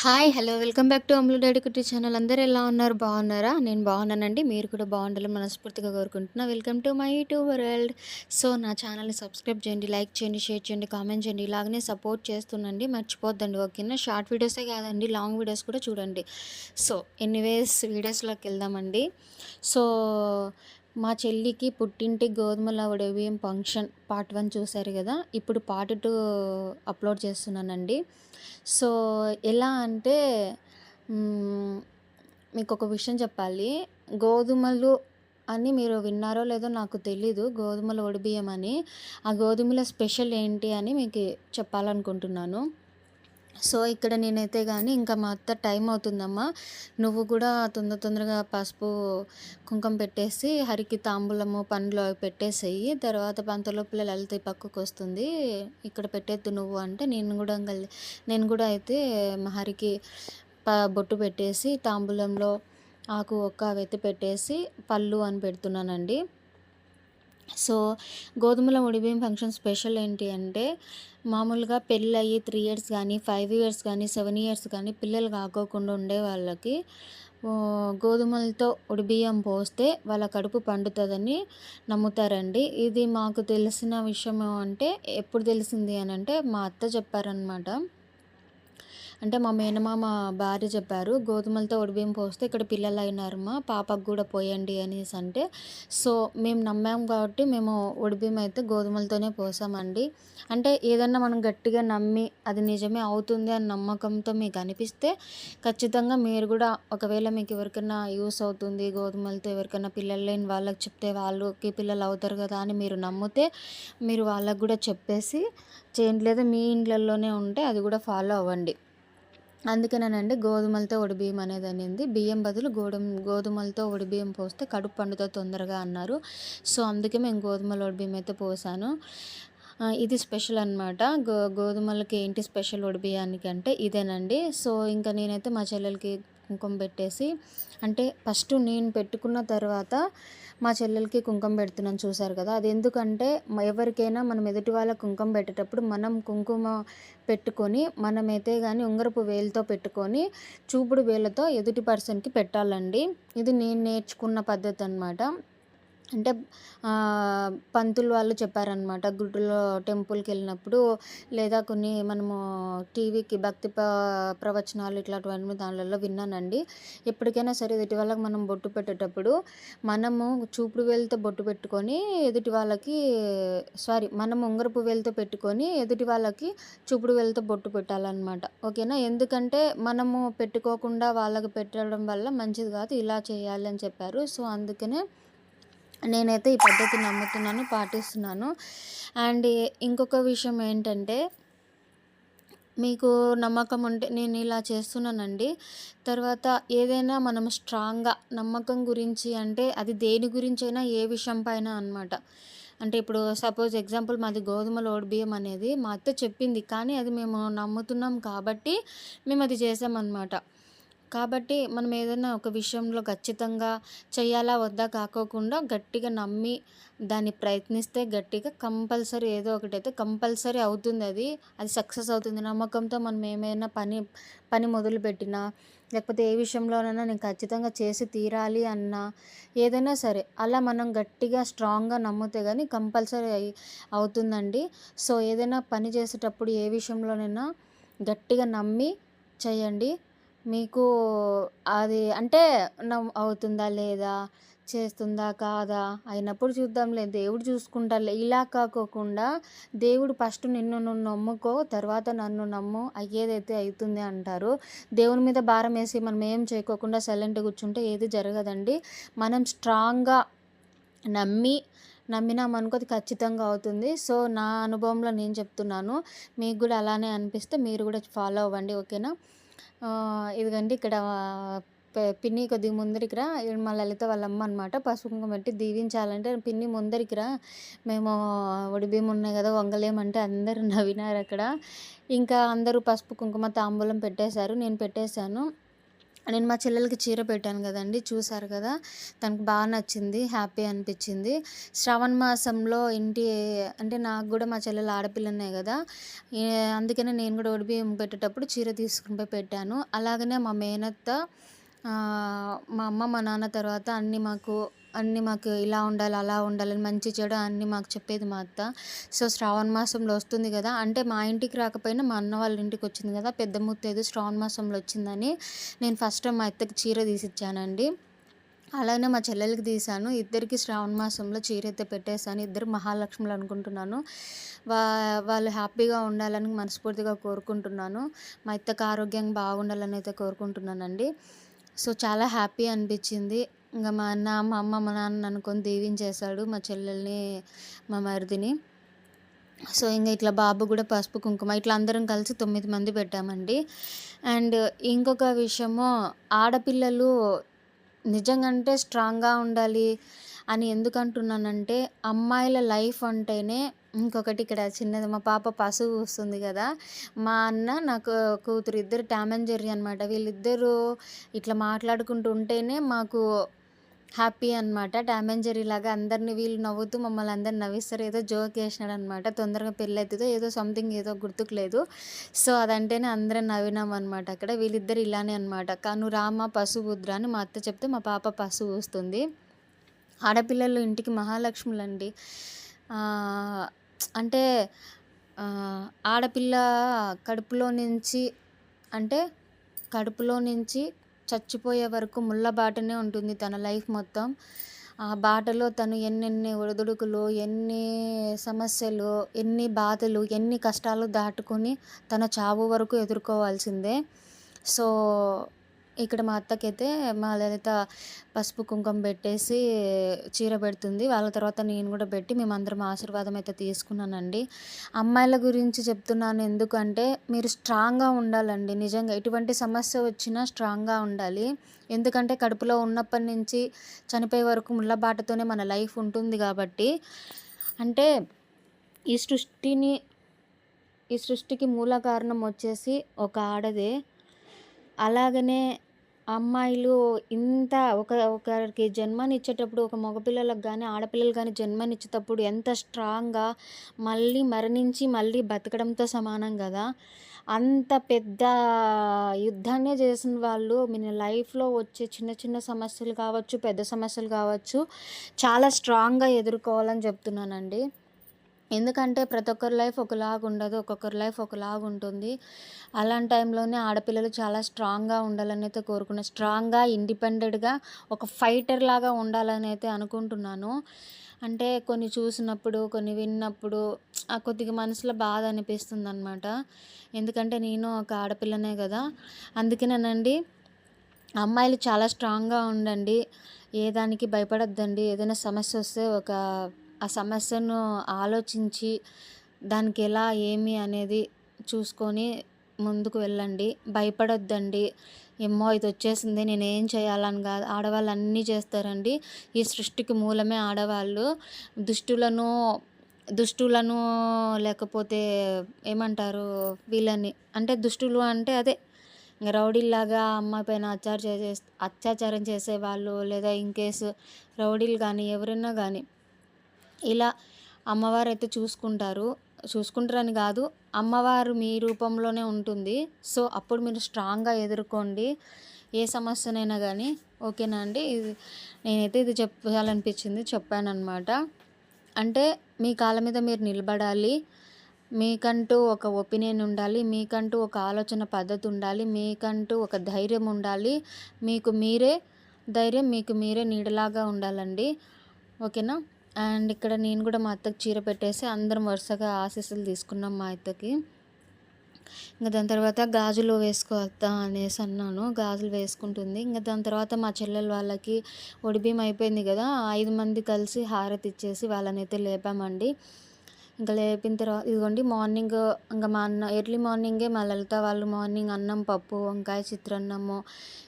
Hi! Hello! Welcome back to Ammulu daddy Kutti channel. అందరూ ఎలా ఉన్నారు? బాగున్నారా? నేను బాగున్నానండి. మీరు కూడా బాగుండాలని మనస్ఫూర్తిగా కోరుకుంటున్నా. Welcome to my YouTube world. So, నా ఛానల్‌ని సబ్స్క్రైబ్ చేయండి, లైక్ చేయండి, షేర్ చేయండి, కామెంట్ చేయండి. ఇలాగనే సపోర్ట్ చేస్తుండండి. మర్చిపోద్దండి ఓకేనా? షార్ట్ వీడియోసే కాదండి లాంగ్ వీడియోస్ కూడా చూడండి. సో, ఎనీవేస్ వీడియోస్‌లోకి వెళ్దామండి. సో, మా చెల్లికి పుట్టింటి గోధుమల వడబియ్యం ఫంక్షన్ పార్ట్ వన్ చూశారు కదా! ఇప్పుడు పార్ట్ టూ అప్లోడ్ చేస్తున్నానండి. సో, ఎలా అంటే మీకు ఒక విషయం చెప్పాలి. గోధుమలు అని మీరు విన్నారో లేదో నాకు తెలీదు. గోధుమల ఒడిబియ్యం అని. ఆ గోధుమల స్పెషల్ ఏంటి అని మీకు చెప్పాలనుకుంటున్నాను. సో, ఇక్కడ నేనైతే కానీ ఇంకా మా అత్త "టైం అవుతుందమ్మా. నువ్వు కూడా తొందర తొందరగా పసుపు, కుంకుమ పెట్టేసి హరికి తాంబూలము, పండ్లు అవి పెట్టేసేయి. తర్వాత పంతలోపల లలిత పక్కకు వస్తుంది ఇక్కడ పెట్టేద్దు నువ్వు" అంటే నేను కూడా ఇంగ నేను కూడా అయితే మా హరికి ప బొట్టు పెట్టేసి తాంబూలంలో ఆకు, ఒక్క వెత్తి పెట్టేసి పళ్ళు అని పెడుతున్నానండి. సో, గోధుమల వడబియ్యం ఫంక్షన్ స్పెషల్ ఏంటి అంటే మామూలుగా పెళ్ళి అయ్యి త్రీ ఇయర్స్ కానీ ఫైవ్ ఇయర్స్ కానీ సెవెన్ ఇయర్స్ కానీ పిల్లలు కాకోకుండా ఉండే వాళ్ళకి గోధుమలతో ఉడిబియ్యం పోస్తే వాళ్ళ కడుపు పండుతుందని నమ్ముతారండి. ఇది మాకు తెలిసిన విషయం అంటే ఎప్పుడు తెలిసింది అని అంటే మా అత్త చెప్పారనమాట. అంటే మా మేనమామ భార్య చెప్పారు. "గోధుమలతో వడబియ్యం పోస్తే ఇక్కడ పిల్లలు అయినారమ్మా పాపకు కూడా పోయండి" అనేసి అంటే, సో, మేము నమ్మాం కాబట్టి మేము వడబియ్యం అయితే గోధుమలతోనే పోసామండి. అంటే ఏదన్నా మనం గట్టిగా నమ్మి అది నిజమే అవుతుంది అని నమ్మకంతో మీకు అనిపిస్తే ఖచ్చితంగా మీరు కూడా ఒకవేళ మీకు ఎవరికైనా యూస్ అవుతుంది గోధుమలతో ఎవరికైనా పిల్లలు లేని వాళ్ళకి చెప్తే వాళ్ళకి పిల్లలు అవుతారు కదా అని మీరు నమ్మితే మీరు వాళ్ళకు కూడా చెప్పేసి చేయండి. లేదా మీ ఇండ్లలోనే ఉంటే అది కూడా ఫాలో అవ్వండి. అందుకేనండి గోధుమలతో వడబియ్యం అనేది అనింది. బియ్యం బదులు గోధుమ గోధుమలతో వడబియ్యం పోస్తే కడుపు పండుతో తొందరగా అన్నారు. సో, అందుకే మేము గోధుమల వడబియ్యం అయితే పోసాను. ఇది స్పెషల్ అనమాట. గో గోధుమలకి ఏంటి స్పెషల్ వడబియ్యానికి అంటే ఇదేనండి. సో, ఇంకా నేనైతే మా చెల్లెలకి కుంకుమ పెట్టేసి అంటే ఫస్ట్ నేను పెట్టుకున్న తర్వాత మా చెల్లెలకి కుంకుమ పెడుతున్నాను చూసారు కదా! అది ఎందుకంటే ఎవరికైనా మనం ఎదుటి వాళ్ళ కుంకుమ పెట్టేటప్పుడు మనం కుంకుమ పెట్టుకొని మనమైతే కానీ ఉంగరపు వేలుతో పెట్టుకొని చూపుడు వేళ్ళతో ఎదుటి పర్సన్‌కి పెట్టాలండి. ఇది నేను నేర్చుకున్న పద్ధతి అనమాట. అంటే పంతులు వాళ్ళు చెప్పారనమాట. గుడిలో టెంపుల్కి వెళ్ళినప్పుడు లేదా కొన్ని మనము టీవీకి భక్తి ప ప్రవచనాలు ఇట్లాంటివన్నీ దానిలలో విన్నానండి. ఎప్పటికైనా సరే ఎదుటి వాళ్ళకి మనం బొట్టు పెట్టేటప్పుడు మనము చూపుడు వేలితో బొట్టు పెట్టుకొని ఎదుటి వాళ్ళకి సారీ మనం ఉంగరపు వేలితో పెట్టుకొని ఎదుటి వాళ్ళకి చూపుడు వేలితో బొట్టు పెట్టాలన్నమాట ఓకేనా? ఎందుకంటే మనము పెట్టుకోకుండా వాళ్ళకి పెట్టడం వల్ల మంచిది కాదు. ఇలా చేయాలి అని చెప్పారు. సో, అందుకనే నేనైతే ఈ పద్ధతిని నమ్ముతున్నాను, పాటిస్తున్నాను. అండ్ ఇంకొక విషయం ఏంటంటే మీకు నమ్మకం ఉంటే నేను ఇలా చేస్తున్నానండి. తర్వాత ఏదైనా మనం స్ట్రాంగ్‌గా నమ్మకం గురించి అంటే అది దేని గురించి అయినా ఏ విషయం పైన అనమాట. అంటే ఇప్పుడు సపోజ్ ఎగ్జాంపుల్ మాది గోధుమల బియ్యం అనేది మా అత్త చెప్పింది. కానీ అది మేము నమ్ముతున్నాం కాబట్టి మేము అది చేసామనమాట. కాబట్టి మనం ఏదైనా ఒక విషయంలో ఖచ్చితంగా చేయాలా వద్దా కాకోకుండా గట్టిగా నమ్మి దాన్ని ప్రయత్నిస్తే గట్టిగా కంపల్సరీ ఏదో ఒకటైతే కంపల్సరీ అవుతుంది అది సక్సెస్ అవుతుంది. నమ్మకంతో మనం ఏమైనా పని పని మొదలుపెట్టినా లేకపోతే ఏ విషయంలోనైనా నేను ఖచ్చితంగా చేసి తీరాలి అన్నా ఏదైనా సరే అలా మనం గట్టిగా స్ట్రాంగ్‌గా నమ్మితే కానీ కంపల్సరీ అయి అవుతుందండి. సో, ఏదైనా పని చేసేటప్పుడు ఏ విషయంలోనైనా గట్టిగా నమ్మి చేయండి. మీకు అది అంటే అవుతుందా లేదా? చేస్తుందా కాదా? అయినప్పుడు చూద్దాంలే దేవుడు చూసుకుంటాడులే ఇలా కాకోకుండా దేవుడు ఫస్ట్ నిన్ను నువ్వు నమ్ముకో తర్వాత నన్ను నమ్ము అయ్యేదైతే అవుతుంది అంటారు. దేవుని మీద భారం వేసి మనం ఏం చేయకోకుండా సైలెంట్‌గా కూర్చుంటే ఏది జరగదండి. మనం స్ట్రాంగ్‌గా నమ్మి నమ్మినామనుకో అది ఖచ్చితంగా అవుతుంది. సో, నా అనుభవంలో నేను చెప్తున్నాను. మీకు కూడా అలానే అనిపిస్తే మీరు కూడా ఫాలో అవ్వండి. ఓకేనా? ఇదిగండి ఇక్కడ పిన్ని కొద్దిగా ముందరికి రా మా లలిత వాళ్ళ అమ్మ అనమాట. పసుపు కుంకుమ పెట్టి దీవించాలంటే పిన్ని ముందరికి రా మేము వడబియ్యం ఉన్నాయి కదా! వంగలేమంటే అందరూ నవ్వినారు అక్కడ ఇంకా అందరూ పసుపు, కుంకుమ, తాంబూలం పెట్టేశారు. నేను పెట్టేశాను. నేను మా చెల్లెలకి చీర పెట్టాను కదండి చూసారు కదా? తనకు బాగా నచ్చింది హ్యాపీ అనిపించింది. శ్రావణ మాసంలో ఇంటి అంటే నాకు కూడా మా చెల్లెలు ఆడపిల్లనే కదా? అందుకనే నేను కూడా ఒడిబియ్యం పెట్టేటప్పుడు చీర తీసుకుని పోయి పెట్టాను. అలాగనే మా మేనత్త మా అమ్మ మా నాన్న తర్వాత అన్నీ మాకు అన్నీ మాకు ఇలా ఉండాలి అలా ఉండాలని మంచి చెడు అన్నీ మాకు చెప్పేది మా అత్త. సో శ్రావణ మాసంలో వస్తుంది కదా అంటే మా ఇంటికి రాకపోయినా మా అన్న వాళ్ళ ఇంటికి వచ్చింది కదా పెద్ద ముత్తేదు శ్రావణ మాసంలో వచ్చిందని నేను ఫస్ట్ టైం మా అత్తకి చీర తీసిచ్చానండి. అలానే మా చెల్లెలకి తీశాను ఇద్దరికి శ్రావణ మాసంలో చీర అయితే పెట్టేశాను. ఇద్దరు మహాలక్ష్ములు అనుకుంటున్నాను. వా వాళ్ళు హ్యాపీగా ఉండాలని మనస్ఫూర్తిగా కోరుకుంటున్నాను. మా ఇత్తకు ఆరోగ్యంగా బాగుండాలని అయితే కోరుకుంటున్నానండి. సో చాలా హ్యాపీ అనిపించింది. ఇంకా మా అన్న మా అమ్మ మా నాన్న అనుకొని దీవించేశాడు మా చెల్లెల్ని మా మరిదిని. సో ఇంకా ఇట్లా బాబు కూడా పసుపు కుంకుమ ఇట్లా అందరం కలిసి తొమ్మిది మంది పెట్టామండి. అండ్ ఇంకొక విషయము ఆడపిల్లలు నిజంగా అంటే స్ట్రాంగ్గా ఉండాలి అని ఎందుకు అంటున్నానంటే అమ్మాయిల లైఫ్ అంటేనే ఇంకొకటి ఇక్కడ చిన్నది. మా పాప పసుపు వస్తుంది కదా మా అన్న నాకు కూతురు ఇద్దరు టామ్ అండ్ జెర్రీ అనమాట వీళ్ళిద్దరూ ఇట్లా మాట్లాడుకుంటూ ఉంటేనే మాకు హ్యాపీ అనమాట డామెంజరీ లాగా అందరిని వీళ్ళు నవ్వుతూ మమ్మల్ని అందరిని నవ్విస్తారు. ఏదో జోక్ వేసినాడు అనమాట తొందరగా పెళ్ళి అవుతుందో ఏదో సంథింగ్ ఏదో గుర్తుకులేదు సో అదంటేనే అందరం నవ్వినాం అనమాట అక్కడ. వీళ్ళిద్దరు ఇలానే అనమాట కాను రామ పశువుద్ర అని మా అత్త చెప్తే మా పాప పశువు వస్తుంది ఆడపిల్లలు ఇంటికి మహాలక్ష్ములండి. అంటే ఆడపిల్ల కడుపులో నుంచి అంటే కడుపులో నుంచి చచ్చిపోయే వరకు ముళ్ళ బాటనే ఉంటుంది తన లైఫ్ మొత్తం. ఆ బాటలో తను ఎన్నెన్ని ఒడిదుడుకులు ఎన్ని సమస్యలు ఎన్ని బాధలు ఎన్ని కష్టాలు దాటుకొని తన చావు వరకు ఎదుర్కోవాల్సిందే. సో ఇక్కడ మా అత్తకైతే మా లలిత పసుపు కుంకుమ పెట్టేసి చీర పెడుతుంది. వాళ్ళ తర్వాత నేను కూడా పెట్టి మేమందరం ఆశీర్వాదం అయితే తీసుకున్నానండి. అమ్మాయిల గురించి చెప్తున్నాను ఎందుకంటే మీరు స్ట్రాంగ్గా ఉండాలండి. నిజంగా ఎటువంటి సమస్య వచ్చినా స్ట్రాంగ్గా ఉండాలి. ఎందుకంటే కడుపులో ఉన్నప్పటి నుంచి చనిపోయే వరకు ముళ్ళబాటతోనే మన లైఫ్ ఉంటుంది కాబట్టి. అంటే ఈ సృష్టిని ఈ సృష్టికి మూల కారణం వచ్చేసి ఒక ఆడదే. అలాగనే అమ్మాయిలు ఇంత ఒక ఒకరికి జన్మనిచ్చేటప్పుడు ఒక మగపిల్లలకు కానీ ఆడపిల్లలు కానీ జన్మనిచ్చేటప్పుడు ఎంత స్ట్రాంగ్గా మళ్ళీ మరణించి మళ్ళీ బతకడంతో సమానం కదా. అంత పెద్ద యుద్ధాన్నే చేసిన వాళ్ళు మీ లైఫ్లో వచ్చే చిన్న చిన్న సమస్యలు కావచ్చు పెద్ద సమస్యలు కావచ్చు చాలా స్ట్రాంగ్గా ఎదుర్కోవాలని చెప్తున్నానండి. ఎందుకంటే ప్రతి ఒక్కరి లైఫ్ ఒకలాగా ఉండదు ఒక్కొక్కరి లైఫ్ ఒకలాగా ఉంటుంది. అలాంటి టైంలోనే ఆడపిల్లలు చాలా స్ట్రాంగ్గా ఉండాలని అయితే కోరుకున్నాను స్ట్రాంగ్గా ఇండిపెండెంట్గా ఒక ఫైటర్ లాగా ఉండాలని అయితే అనుకుంటున్నాను. అంటే కొన్ని చూసినప్పుడు కొన్ని విన్నప్పుడు ఆ కొద్దిగా మనసులో బాధ అనిపిస్తుంది అనమాట ఎందుకంటే నేను ఒక ఆడపిల్లనే కదా. అందుకేనండి అమ్మాయిలు చాలా స్ట్రాంగ్గా ఉండండి. ఏ దానికి భయపడొద్దండి. ఏదైనా సమస్య వస్తే ఒక ఆ సమస్యను ఆలోచించి దానికి ఎలా ఏమి అనేది చూసుకొని ముందుకు వెళ్ళండి. భయపడొద్దండి. ఏమో ఇది వచ్చేసింది. నేను ఏం చేయాలని కాదు. ఆడవాళ్ళు అన్నీ చేస్తారండి. ఈ సృష్టికి మూలమే ఆడవాళ్ళు. దుష్టులను దుష్టులను లేకపోతే ఏమంటారు వీళ్ళని? అంటే దుష్టులు అంటే అదే. రౌడీల్లాగా అమ్మాయి పైన అత్యాచారం చేసే అత్యాచారం చేసేవాళ్ళు లేదా ఇన్ కేసు రౌడీలు కానీ ఎవరైనా కానీ ఇలా అమ్మవారు అయితే చూసుకుంటారు. చూసుకుంటారని కాదు అమ్మవారు మీ రూపంలోనే ఉంటుంది. సో అప్పుడు మీరు స్ట్రాంగ్గా ఎదుర్కోండి. ఏ సమస్యనైనా కానీ ఓకేనా అండి? ఇది నేనైతే ఇది చెప్పాలనిపించింది చెప్పానమాట అంటే మీ కాళ్ళ మీద మీరు నిలబడాలి. మీకంటూ ఒక ఒపీనియన్ ఉండాలి. మీకంటూ ఒక ఆలోచన పద్ధతి ఉండాలి. మీకంటూ ఒక ధైర్యం ఉండాలి. మీకు మీరే ధైర్యం మీకు మీరే నీడలాగా ఉండాలండి. ఓకేనా? అండ్ ఇక్కడ నేను కూడా మా అత్తకి చీర పెట్టేసి అందరం వరుసగా ఆశీస్సులు తీసుకున్నాం మా అత్తకి. ఇంకా దాని తర్వాత గాజులు వేసుకోవద్దా అనేసి అన్నాను. గాజులు వేసుకుంటుంది. ఇంకా దాని తర్వాత మా చెల్లెల వాళ్ళకి ఒడిబియ్యం అయిపోయింది కదా ఐదు మంది కలిసి హారతి ఇచ్చేసి వాళ్ళనైతే లేపామండి. ఇంకా లేపిన తర్వాత ఇదిగోండి మార్నింగ్ ఇంకా మా అన్న ఎర్లీ మార్నింగే మా లలిత వాళ్ళు మార్నింగ్ అన్నం పప్పు వంకాయ చిత్రాన్నము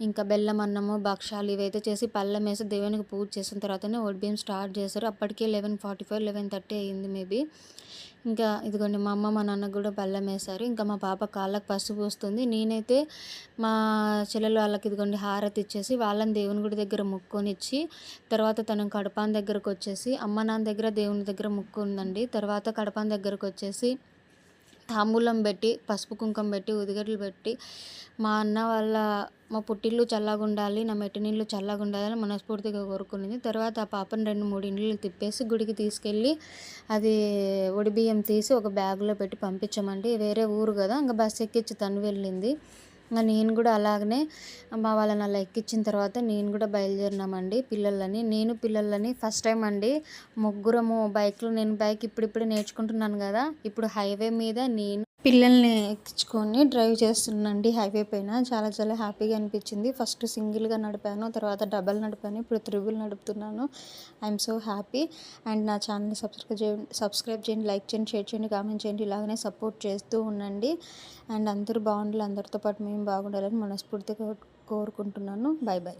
ఇంకా బెల్లం అన్నము భక్షాలు ఇవైతే చేసి పళ్ళెం వేసి దేవునికి పూజ చేసిన తర్వాతనే బియ్యం స్టార్ట్ చేశారు. అప్పటికే eleven forty five eleven thirty అయ్యింది మేబీ. ఇంకా ఇదిగోండి మా అమ్మ మా నాన్న కూడా బెల్లం వేశారు. ఇంకా మా పాప కాళ్ళకి పసుపు వస్తుంది నేనైతే మా చెల్లెలు వాళ్ళకి ఇదిగోండి హారతి ఇచ్చేసి వాళ్ళని దేవుని గుడి దగ్గర ముక్కొనిచ్చి తర్వాత తను కడపాన్ దగ్గరకు వచ్చేసి అమ్మ నాన్న దగ్గర దేవుని దగ్గర ముక్కు ఉందండి తర్వాత కడపాన్ దగ్గరకు వచ్చేసి తాంబూలం పెట్టి పసుపు కుంకుమ పెట్టి ఉదిగడ్డలు పెట్టి మా అన్న వాళ్ళ మా పుట్టిల్లు చల్లగా ఉండాలి నా మెట్టి నీళ్ళు చల్లగా ఉండాలని మనస్ఫూర్తిగా కోరుకునేది. తర్వాత ఆ పాపను రెండు మూడు ఇండ్లు తిప్పేసి గుడికి తీసుకెళ్ళి అది ఒడి బియ్యం తీసి ఒక బ్యాగ్లో పెట్టి పంపించమండి వేరే ఊరు కదా ఇంకా బస్సు ఎక్కించి తను వెళ్ళింది. నేను కూడా అలాగనే మా వాళ్ళని అలా ఎక్కించిన తర్వాత నేను కూడా బయలుదేరినామండి పిల్లలని. నేను పిల్లలని ఫస్ట్ టైం అండి. ముగ్గురము బైక్లో నేను బైక్ ఇప్పుడిప్పుడే నేర్చుకుంటున్నాను కదా ఇప్పుడు హైవే మీద నేను పిల్లల్ని ఎక్కించుకొని డ్రైవ్ చేస్తున్నానండి హైవే పైన. చాలా చాలా హ్యాపీగా అనిపించింది. ఫస్ట్ సింగిల్గా నడిపాను తర్వాత డబల్ నడిపాను ఇప్పుడు త్రిబుల్ నడుపుతున్నాను. I'm so happy. అండ్ నా ఛానల్ని సబ్స్క్రైబ్ చేయండి సబ్స్క్రైబ్ చేయండి లైక్ చేయండి షేర్ చేయండి కామెంట్ చేయండి. ఇలాగనే సపోర్ట్ చేస్తూ ఉండండి. అండ్ అందరూ బాగుండాలి అందరితో పాటు మేము బాగుండాలని మనస్ఫూర్తిగా కోరుకుంటున్నాను. Bye bye